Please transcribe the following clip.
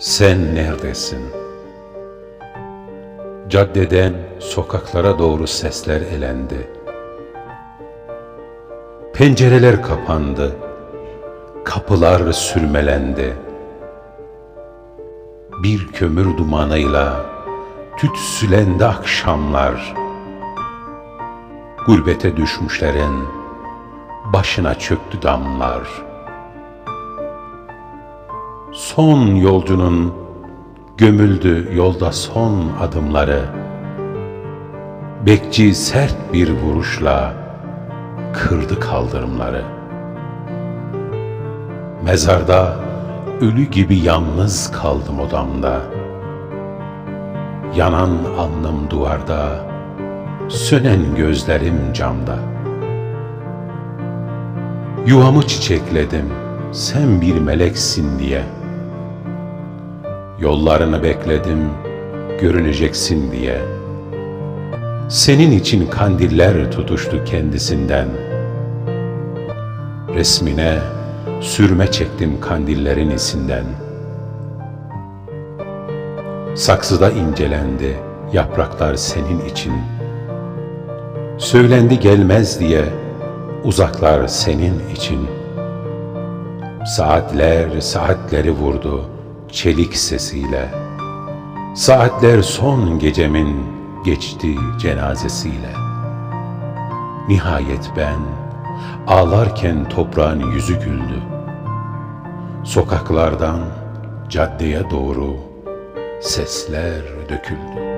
Sen neredesin? Caddeden sokaklara doğru sesler elendi. Pencereler kapandı. Kapılar sürmelendi. Bir kömür dumanıyla tütsülendi akşamlar. Gurbete düşmüşlerin başına çöktü damlar. Son yolcunun gömüldü yolda son adımları. Bekçi sert bir vuruşla kırdı kaldırımları. Mezarda ölü gibi yalnız kaldım odamda. Yanan alnım duvarda, sönen gözlerim camda. Yuvamı çiçekledim, sen bir meleksin diye. Yollarını bekledim, görüneceksin diye. Senin için kandiller tutuştu kendisinden. Resmine sürme çektim kandillerin isinden. Saksıda incelendi yapraklar senin için. Söylendi gelmez diye uzaklar senin için. Saatler saatleri vurdu çelik sesiyle. Saatler son gecemin geçti cenazesiyle. Nihayet ben ağlarken toprağın yüzü güldü. Sokaklardan caddeye doğru sesler döküldü.